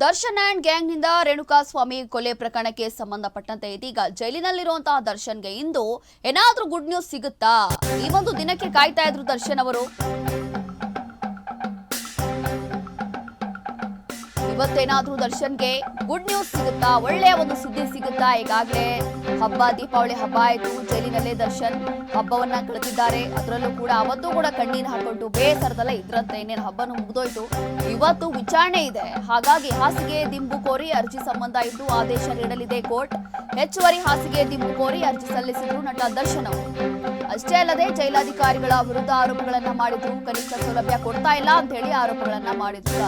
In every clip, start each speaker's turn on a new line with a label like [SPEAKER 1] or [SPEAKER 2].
[SPEAKER 1] Darshan and ಗ್ಯಾಂಗ್ನಿಂದ Renukaswamy ಕೊಲೆ ಪ್ರಕರಣಕ್ಕೆ ಸಂಬಂಧಪಟ್ಟಂತೆ ಇದೀಗ ಜೈಲಿನಲ್ಲಿರುವಂತಹ ದರ್ಶನ್ಗೆ ಇಂದು ಏನಾದರೂ ಗುಡ್ ನ್ಯೂಸ್ ಸಿಗುತ್ತಾ? ಈ ಒಂದು ದಿನಕ್ಕೆ ಕಾಯ್ತಾ ಇದ್ರು ದರ್ಶನ್ ಅವರು? ಇವತ್ತೇನಾದರೂ ದರ್ಶನ್ಗೆ ಗುಡ್ ನ್ಯೂಸ್ ಸಿಗುತ್ತಾ? ಒಳ್ಳೆಯ ಒಂದು ಸುದ್ದಿ ಸಿಗುತ್ತಾ ಈಗಾಗಲೇ? ಹಬ್ಬ, ದೀಪಾವಳಿ ಹಬ್ಬ ಆಯಿತು. ಜೈಲಿನಲ್ಲೇ ದರ್ಶನ್ ಹಬ್ಬವನ್ನ ಕಳೆದಿದ್ದಾರೆ. ಅದರಲ್ಲೂ ಕೂಡ ಅವತ್ತು ಕೂಡ ಕಣ್ಣೀರು ಹಾಕೊಂಡು ಬೇಸರದಲ್ಲ ಇದ್ರಂತೆ. ಇನ್ನೇನು ಹಬ್ಬನು ಮುಗಿದೋಯ್ತು. ಇವತ್ತು ವಿಚಾರಣೆ ಇದೆ. ಹಾಗಾಗಿ ಹಾಸಿಗೆ ದಿಂಬು ಕೋರಿ ಅರ್ಜಿ ಸಂಬಂಧ ಇದ್ದು ಆದೇಶ ನೀಡಲಿದೆ ಕೋರ್ಟ್. ಹೆಚ್ಚುವರಿ ಹಾಸಿಗೆ ದಿಂಬು ಕೋರಿ ಅರ್ಜಿ ಸಲ್ಲಿಸಿದ್ರು ನಟ ದರ್ಶನ್ ಅವರು. ಅಷ್ಟೇ ಅಲ್ಲದೆ ಜೈಲಾಧಿಕಾರಿಗಳ ವಿರುದ್ಧ ಆರೋಪಗಳನ್ನ ಮಾಡಿದ್ರು. ಕನಿಷ್ಠ ಸೌಲಭ್ಯ ಕೊಡ್ತಾ ಇಲ್ಲ ಅಂತ ಹೇಳಿ ಆರೋಪಗಳನ್ನ ಮಾಡಿದ್ರು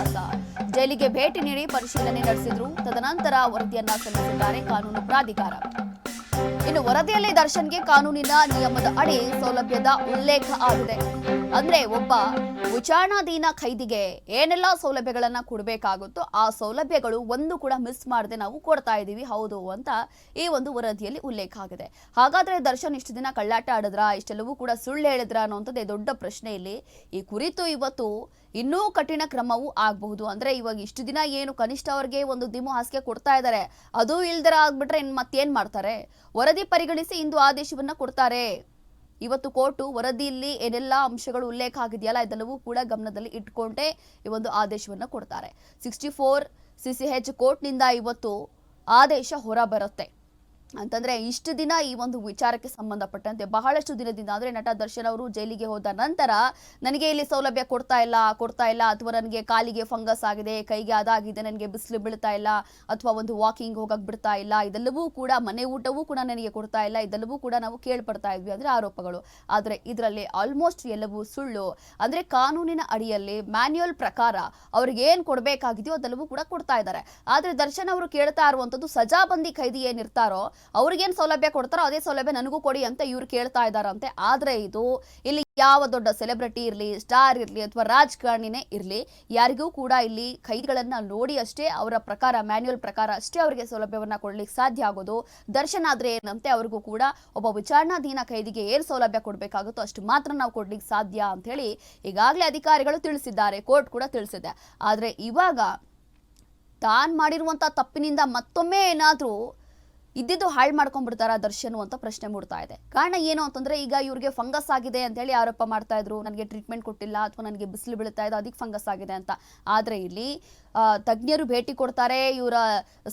[SPEAKER 1] ಜೈಲಿಗೆ ಭೇಟಿ ನೀಡಿ ಪರಿಶೀಲನೆ ನಡೆಸಿದ್ರು. ತದನಂತರ ವರದಿಯನ್ನ ಸಲ್ಲಿಸಿದ್ದಾರೆ ಕಾನೂನು ಪ್ರಾಧಿಕಾರ. ಇನ್ನು ವರದಿಯಲ್ಲಿ ದರ್ಶನ್ಗೆ ಕಾನೂನಿನ ನಿಯಮದ ಅಡಿ ಸೌಲಭ್ಯದ ಉಲ್ಲೇಖ ಆಗಿದೆ. ಅಂದ್ರೆ ಒಬ್ಬ ವಿಚಾರಣಾಧೀನ ಖೈದಿಗೆ ಏನೆಲ್ಲ ಸೌಲಭ್ಯಗಳನ್ನ ಕೊಡಬೇಕಾಗುತ್ತೋ ಆ ಸೌಲಭ್ಯಗಳು ಒಂದು ಕೂಡ ಮಿಸ್ ಮಾಡದೆ ನಾವು ಕೊಡ್ತಾ ಇದ್ದೀವಿ ಹೌದು ಅಂತ ಈ ಒಂದು ವರದಿಯಲ್ಲಿ ಉಲ್ಲೇಖ ಆಗಿದೆ. ಹಾಗಾದ್ರೆ ದರ್ಶನ್ ಇಷ್ಟು ದಿನ ಕಳ್ಳಾಟ ಆಡಿದ್ರ? ಇಷ್ಟೆಲ್ಲವೂ ಕೂಡ ಸುಳ್ಳು ಹೇಳಿದ್ರ ಅನ್ನೋಂಥದ್ದೇ ದೊಡ್ಡ ಪ್ರಶ್ನೆ ಇಲ್ಲಿ. ಈ ಕುರಿತು ಇವತ್ತು ಇನ್ನೂ ಕಠಿಣ ಕ್ರಮವೂ ಆಗಬಹುದು. ಅಂದ್ರೆ ಇವಾಗ ಇಷ್ಟು ದಿನ ಏನು ಕನಿಷ್ಠ ಅವ್ರಿಗೆ ಒಂದು ದಿಮು ಹಾಸಿಗೆ ಕೊಡ್ತಾ ಇದ್ದಾರೆ ಅದು ಇಲ್ದರ ಆಗ್ಬಿಟ್ರೆ ಇನ್ ಮತ್ತೇನ್ ಮಾಡ್ತಾರೆ? ವರದಿ ಪರಿಗಣಿಸಿ ಇಂದು ಆದೇಶವನ್ನ ಕೊಡ್ತಾರೆ. ಇವತ್ತು ಕೋರ್ಟು ವರದಿಯಲ್ಲಿ ಏನೆಲ್ಲ ಅಂಶಗಳು ಉಲ್ಲೇಖ ಆಗಿದೆಯಲ್ಲ, ಇದೆಲ್ಲವೂ ಕೂಡ ಗಮನದಲ್ಲಿ ಇಟ್ಕೊಂಡೇ ಈ ಒಂದು ಆದೇಶವನ್ನು ಕೊಡ್ತಾರೆ. Sixty four C C H ಕೋರ್ಟ್ನಿಂದ ಇವತ್ತು ಆದೇಶ ಹೊರ ಬರುತ್ತೆ ಅಂತಂದ್ರೆ ಇಷ್ಟು ದಿನ ಈ ಒಂದು ವಿಚಾರಕ್ಕೆ ಸಂಬಂಧಪಟ್ಟಂತೆ, ಬಹಳಷ್ಟು ದಿನದಿಂದ ಅಂದ್ರೆ ನಟ ದರ್ಶನ್ ಅವರು ಜೈಲಿಗೆ ಹೋದ ನಂತರ ನನಗೆ ಇಲ್ಲಿ ಸೌಲಭ್ಯ ಕೊಡ್ತಾ ಇಲ್ಲ ಕೊಡ್ತಾ ಇಲ್ಲ ಅಥವಾ ನನಗೆ ಕಾಲಿಗೆ ಫಂಗಸ್ ಆಗಿದೆ, ಕೈಗೆ ಅದಾಗಿದೆ, ನನಗೆ ಬಿಸಿಲು ಬೀಳ್ತಾ ಇಲ್ಲ ಅಥವಾ ಒಂದು ವಾಕಿಂಗ್ ಹೋಗಕ್ ಬಿಡ್ತಾ ಇಲ್ಲ, ಇದೆಲ್ಲವೂ ಕೂಡ ಮನೆ ಊಟವೂ ಕೂಡ ನನಗೆ ಕೊಡ್ತಾ ಇಲ್ಲ, ಇದೆಲ್ಲವೂ ಕೂಡ ನಾವು ಕೇಳ್ಪಡ್ತಾ ಇದ್ವಿ ಅಂದ್ರೆ ಆರೋಪಗಳು. ಆದ್ರೆ ಇದರಲ್ಲಿ ಆಲ್ಮೋಸ್ಟ್ ಎಲ್ಲವೂ ಸುಳ್ಳು. ಅಂದ್ರೆ ಕಾನೂನಿನ ಅಡಿಯಲ್ಲಿ ಮ್ಯಾನ್ಯುಯಲ್ ಪ್ರಕಾರ ಅವ್ರಿಗೆ ಏನ್ ಕೊಡಬೇಕಾಗಿದೆಯೋ ಅದೆಲ್ಲವೂ ಕೂಡ ಕೊಡ್ತಾ ಇದ್ದಾರೆ. ಆದ್ರೆ ದರ್ಶನ್ ಅವರು ಕೇಳ್ತಾ ಇರುವಂತದ್ದು ಸಜಾಬಂದಿ ಖೈದಿ ಏನಿರ್ತಾರೋ ಅವ್ರಿಗೇನ್ ಸೌಲಭ್ಯ ಕೊಡ್ತಾರೋ ಅದೇ ಸೌಲಭ್ಯ ನನಗೂ ಕೊಡಿ ಅಂತ ಇವ್ರು ಕೇಳ್ತಾ ಇದ್ದಾರಂತೆ. ಆದ್ರೆ ಇದು ಇಲ್ಲಿ ಯಾವ ದೊಡ್ಡ ಸೆಲೆಬ್ರಿಟಿ ಇರಲಿ ಸ್ಟಾರ್ ಇರಲಿ ಅಥವಾ ರಾಜಕಾರಣಿನೇ ಇರಲಿ, ಯಾರಿಗೂ ಕೂಡ ಇಲ್ಲಿ ಖೈದಿಗಳನ್ನ ನೋಡಿ ಅಷ್ಟೇ ಅವರ ಪ್ರಕಾರ ಮ್ಯಾನ್ಯುಯಲ್ ಪ್ರಕಾರ ಅಷ್ಟೇ ಅವರಿಗೆ ಸೌಲಭ್ಯವನ್ನ ಕೊಡ್ಲಿಕ್ಕೆ ಸಾಧ್ಯ ಆಗೋದು. ದರ್ಶನ್ ಆದ್ರೆ ಏನಂತೆ, ಅವ್ರಿಗೂ ಕೂಡ ಒಬ್ಬ ವಿಚಾರಣಾಧೀನ ಕೈದಿಗೆ ಏನು ಸೌಲಭ್ಯ ಕೊಡಬೇಕಾಗುತ್ತೋ ಅಷ್ಟು ಮಾತ್ರ ನಾವು ಕೊಡ್ಲಿಕ್ಕೆ ಸಾಧ್ಯ ಅಂತ ಹೇಳಿ ಈಗಾಗಲೇ ಅಧಿಕಾರಿಗಳು ತಿಳಿಸಿದ್ದಾರೆ, ಕೋರ್ಟ್ ಕೂಡ ತಿಳಿಸಿದೆ. ಆದ್ರೆ ಇವಾಗ ತಾನು ಮಾಡಿರುವಂತ ತಪ್ಪಿನಿಂದ ಮತ್ತೊಮ್ಮೆ ಏನಾದ್ರೂ ಇದ್ದಿದ್ದು ಹಾಳು ಮಾಡ್ಕೊಂಡ್ಬಿಡ್ತಾರ ದರ್ಶನ್ ಅಂತ ಪ್ರಶ್ನೆ ಮೂಡ್ತಾ ಇದೆ. ಕಾರಣ ಏನು ಅಂತಂದ್ರೆ ಈಗ ಇವ್ರಿಗೆ ಫಂಗಸ್ ಆಗಿದೆ ಅಂತ ಹೇಳಿ ಆರೋಪ ಮಾಡ್ತಾ ಇದ್ರು. ನನಗೆ ಟ್ರೀಟ್ಮೆಂಟ್ ಕೊಟ್ಟಿಲ್ಲ ಅಥವಾ ನನಗೆ ಬಿಸಿಲು ಬೀಳ್ತಾ ಇದೆ ಅದಕ್ಕೆ ಫಂಗಸ್ ಆಗಿದೆ ಅಂತ. ಆದ್ರೆ ಇಲ್ಲಿ ತಜ್ಞರು ಭೇಟಿ ಕೊಡ್ತಾರೆ, ಇವರ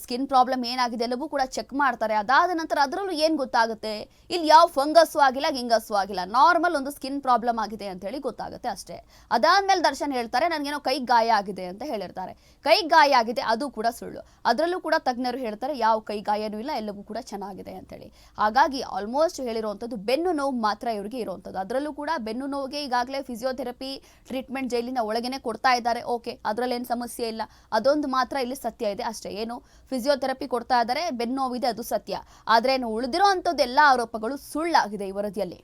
[SPEAKER 1] ಸ್ಕಿನ್ ಪ್ರಾಬ್ಲಮ್ ಏನಾಗಿದೆ ಎಲ್ಲವೂ ಕೂಡ ಚೆಕ್ ಮಾಡ್ತಾರೆ. ಅದಾದ ನಂತರ ಅದರಲ್ಲೂ ಏನು ಗೊತ್ತಾಗುತ್ತೆ? ಇಲ್ಲಿ ಯಾವ ಫಂಗಸ್ಸು ಆಗಿಲ್ಲ ಗಿಂಗಸ್ಸು ಆಗಿಲ್ಲ. ನಾರ್ಮಲ್ ಒಂದು ಸ್ಕಿನ್ ಪ್ರಾಬ್ಲಮ್ ಆಗಿದೆ ಅಂತ ಹೇಳಿ ಗೊತ್ತಾಗುತ್ತೆ ಅಷ್ಟೇ. ಅದಾದ್ಮೇಲೆ ದರ್ಶನ್ ಹೇಳ್ತಾರೆ, ನನಗೇನೋ ಕೈ ಗಾಯ ಆಗಿದೆ ಅಂತ ಹೇಳಿರ್ತಾರೆ. ಕೈ ಗಾಯ ಆಗಿದೆ, ಅದು ಕೂಡ ಸುಳ್ಳು. ಅದರಲ್ಲೂ ಕೂಡ ತಜ್ಞರು ಹೇಳ್ತಾರೆ, ಯಾವ ಕೈ ಗಾಯನೂ ಇಲ್ಲ ಎಲ್ಲವೂ ಕೂಡ ಚೆನ್ನಾಗಿದೆ ಅಂತೇಳಿ. ಹಾಗಾಗಿ ಆಲ್ಮೋಸ್ಟ್ ಹೇಳಿರುವಂಥದ್ದು ಬೆನ್ನು ನೋವು ಮಾತ್ರ ಇವರಿಗೆ ಇರುವಂಥದ್ದು. ಅದರಲ್ಲೂ ಕೂಡ ಬೆನ್ನು ನೋವಿಗೆ ಈಗಾಗಲೇ ಫಿಸಿಯೋಥೆರಪಿ ಟ್ರೀಟ್ಮೆಂಟ್ ಜೈಲಿನ ಒಳಗೇನೆ ಕೊಡ್ತಾ ಇದ್ದಾರೆ. ಓಕೆ ಅದರಲ್ಲೇನು ಸಮಸ್ಯೆ ಇಲ್ಲ. ಅದೊಂದು ಮಾತ್ರ ಇಲ್ಲಿ ಸತ್ಯ ಇದೆ ಅಷ್ಟೇ. ಏನು ಫಿಸಿಯೋಥೆರಪಿ ಕೊಡ್ತಾ ಇದ್ದಾರೆ ಬೆನ್ನು ನೋವಿದೆ ಅದು ಸತ್ಯ. ಆದರೆ ಉಳಿದಿರೋ ಎಲ್ಲ ಆರೋಪಗಳು ಸುಳ್ಳಾಗಿದೆ ಈ ವರದಿಯಲ್ಲಿ.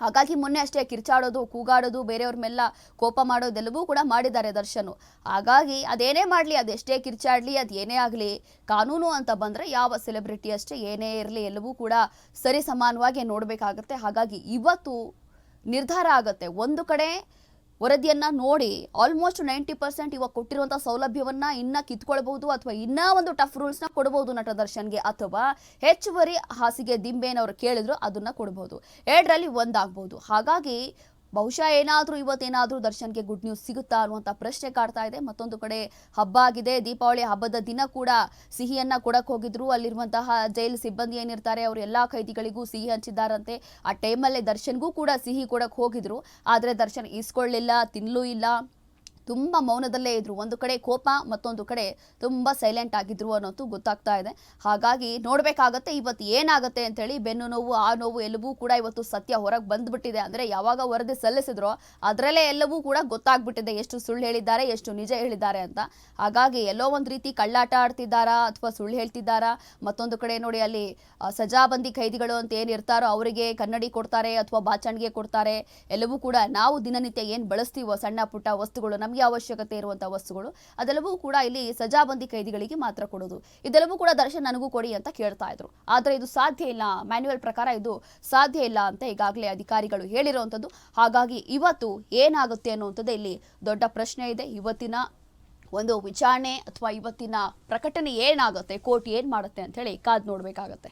[SPEAKER 1] ಹಾಗಾಗಿ ಮೊನ್ನೆ ಅಷ್ಟೇ ಕಿರ್ಚಾಡೋದು, ಕೂಗಾಡೋದು, ಬೇರೆಯವ್ರ ಮೇಲೆಲ್ಲ ಕೋಪ ಮಾಡೋದೆಲ್ಲವೂ ಕೂಡ ಮಾಡಿದ್ದಾರೆ ದರ್ಶನ್. ಹಾಗಾಗಿ ಅದೇನೇ ಮಾಡಲಿ ಅದೆಷ್ಟೇ ಕಿರ್ಚಾಡಲಿ ಅದೇನೇ ಆಗಲಿ, ಕಾನೂನು ಅಂತ ಬಂದರೆ ಯಾವ ಸೆಲೆಬ್ರಿಟಿ ಅಷ್ಟೇ ಏನೇ ಇರಲಿ, ಎಲ್ಲವೂ ಕೂಡ ಸರಿ ಸಮಾನವಾಗಿ ನೋಡಬೇಕಾಗತ್ತೆ. ಹಾಗಾಗಿ ಇವತ್ತು ನಿರ್ಧಾರ ಆಗುತ್ತೆ. ಒಂದು ಕಡೆ ವರದಿಯನ್ನ ನೋಡಿ ಆಲ್ಮೋಸ್ಟ್ ನೈಂಟಿ ಪರ್ಸೆಂಟ್ ಇವಾಗ ಕೊಟ್ಟಿರುವಂತಹ ಸೌಲಭ್ಯವನ್ನ ಇನ್ನ ಕಿತ್ಕೊಳ್ಬಹುದು ಅಥವಾ ಇನ್ನ ಒಂದು ಟಫ್ ರೂಲ್ಸ್ನ ಕೊಡಬಹುದು ನಟ ದರ್ಶನ್ಗೆ ಅಥವಾ ಹೆಚ್ಚುವರಿ ಹಾಸಿಗೆ ದಿಂಬೆನವರು ಕೇಳಿದ್ರು ಅದನ್ನ ಕೊಡಬಹುದು. ಎರಡರಲ್ಲಿ ಒಂದಾಗಬಹುದು. ಹಾಗಾಗಿ ಬಹುಶಃ ಏನಾದರೂ ಇವತ್ತೇನಾದರೂ ದರ್ಶನ್ಗೆ ಗುಡ್ ನ್ಯೂಸ್ ಸಿಗುತ್ತಾ ಅನ್ನುವಂಥ ಪ್ರಶ್ನೆ ಕಾಡ್ತಾ ಇದೆ. ಮತ್ತೊಂದು ಕಡೆ ಹಬ್ಬ ಆಗಿದೆ. ದೀಪಾವಳಿ ಹಬ್ಬದ ದಿನ ಕೂಡ ಸಿಹಿಯನ್ನ ಕೊಡಕ್ಕೆ ಹೋಗಿದ್ರು. ಅಲ್ಲಿರುವಂತಹ ಜೈಲು ಸಿಬ್ಬಂದಿ ಏನಿರ್ತಾರೆ, ಅವರು ಎಲ್ಲ ಖೈದಿಗಳಿಗೂ ಸಿಹಿ ಹಂಚಿದ್ದಾರಂತೆ. ಆ ಟೈಮಲ್ಲೇ ದರ್ಶನ್ಗೂ ಕೂಡ ಸಿಹಿ ಕೊಡಕ್ಕೆ ಹೋಗಿದ್ರು. ಆದರೆ ದರ್ಶನ್ ಈಸ್ಕೊಳ್ಳಿಲ್ಲ ತಿನ್ನಲೂ ಇಲ್ಲ. ತುಂಬ ಮೌನದಲ್ಲೇ ಇದ್ರು. ಒಂದು ಕಡೆ ಕೋಪ, ಮತ್ತೊಂದು ಕಡೆ ತುಂಬ ಸೈಲೆಂಟ್ ಆಗಿದ್ರು ಅನ್ನೋದು ಗೊತ್ತಾಗ್ತಾ ಇದೆ. ಹಾಗಾಗಿ ನೋಡ್ಬೇಕಾಗತ್ತೆ, ಇವತ್ತು ಏನಾಗುತ್ತೆ ಅಂತೇಳಿ ಬೆನ್ನು ನೋವು, ಆ ನೋವು ಎಲ್ಲವೂ ಕೂಡ ಇವತ್ತು ಸತ್ಯ ಹೊರಗೆ ಬಂದ್ಬಿಟ್ಟಿದೆ. ಅಂದ್ರೆ ಯಾವಾಗ ವರದಿ ಸಲ್ಲಿಸಿದ್ರು ಅದರಲ್ಲೇ ಎಲ್ಲವೂ ಕೂಡ ಗೊತ್ತಾಗ್ಬಿಟ್ಟಿದೆ. ಎಷ್ಟು ಸುಳ್ಳು ಹೇಳಿದ್ದಾರೆ, ಎಷ್ಟು ನಿಜ ಹೇಳಿದ್ದಾರೆ ಅಂತ. ಹಾಗಾಗಿ ಎಲ್ಲೋ ಒಂದು ರೀತಿ ಕಳ್ಳಾಟ ಆಡ್ತಿದ್ದಾರಾ ಅಥವಾ ಸುಳ್ಳು ಹೇಳ್ತಿದ್ದಾರಾ, ಮತ್ತೊಂದು ಕಡೆ ನೋಡಿ ಅಲ್ಲಿ ಸಜಾಬಂದಿ ಖೈದಿಗಳು ಅಂತ ಏನಿರ್ತಾರೋ ಅವರಿಗೆ ಕನ್ನಡಿ ಕೊಡ್ತಾರೆ ಅಥವಾ ಬಾಚಣಿಗೆ ಕೊಡ್ತಾರೆ. ಎಲ್ಲವೂ ಕೂಡ ನಾವು ದಿನನಿತ್ಯ ಏನು ಬಳಸ್ತೀವೋ ಸಣ್ಣ ಪುಟ್ಟ ವಸ್ತುಗಳು ಅವಶ್ಯಕತೆ ಇರುವಂತಹ ವಸ್ತುಗಳು, ಅದೆಲ್ಲವೂ ಕೂಡ ಇಲ್ಲಿ ಸಜಾಬಂದಿ ಕೈದಿಗಳಿಗೆ ಮಾತ್ರ ಕೊಡೋದು ಇದೆಲ್ಲವೂ ಕೂಡ ದರ್ಶನ್ ನನಗೂ ಕೊಡಿ ಅಂತ ಕೇಳ್ತಾ ಇದ್ರು. ಆದರೆ ಇದು ಸಾಧ್ಯ ಇಲ್ಲ ಮ್ಯಾನ್ಯುವಲ್ ಪ್ರಕಾರ ಇದು ಸಾಧ್ಯ ಇಲ್ಲ ಅಂತ ಈಗಾಗಲೇ ಅಧಿಕಾರಿಗಳು ಹೇಳಿರುವಂಥದ್ದು ಹಾಗಾಗಿ ಇವತ್ತು ಏನಾಗುತ್ತೆ ಅನ್ನುವಂಥದ್ದು ಇಲ್ಲಿ ದೊಡ್ಡ ಪ್ರಶ್ನೆ ಇದೆ. ಇವತ್ತಿನ ಒಂದು ವಿಚಾರಣೆ ಅಥವಾ ಇವತ್ತಿನ ಪ್ರಕಟಣೆ ಏನಾಗುತ್ತೆ, ಕೋರ್ಟ್ ಏನ್ ಮಾಡುತ್ತೆ ಅಂತ ಹೇಳಿ ಕಾದ್ ನೋಡ್ಬೇಕಾಗತ್ತೆ.